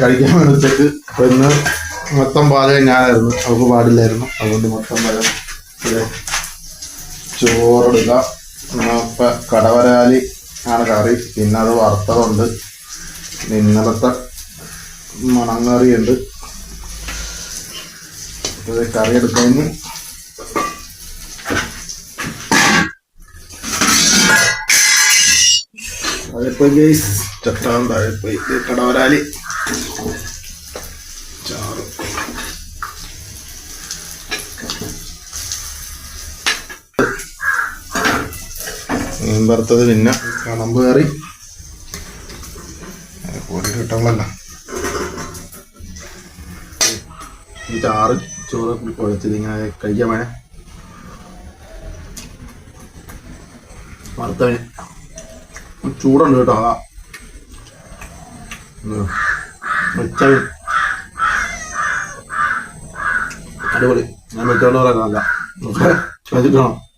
കഴിക്കാൻ വേണ്ടിട്ട് ഒന്ന് മൊത്തം പാചകം ഞാനായിരുന്നു. അവർക്ക് പാടില്ലായിരുന്നു. അതുകൊണ്ട് മൊത്തം പാചകം ചോറിടുക. ഇപ്പൊ കടവരാലി ആണ് കറി. പിന്നെ അത് വറുത്തതുണ്ട്. നിന്നലത്തെ ഇത് കറി എടുക്കുന്നു താഴെപ്പോയി ഗേസ് ചട്ടാൻ താഴെപ്പോയി കടവരാലി ചാറ് മീൻ വറുത്തത് പിന്നെ കണമ്പ് കറി. പൊടി കിട്ടണമല്ല ഈ ചാറ് ചോറ് കുഴച്ചത് ഇങ്ങനെ കഴിക്കാൻ വേണേ വറുത്തവന്. ചൂടുണ്ട് കേട്ടോ അതാ. ഉം. വെച്ചവൻ അടിപൊളി. ഞാൻ വെച്ചോണ്ട് പറയാം നല്ല. വെച്ചിട്ട് വേണം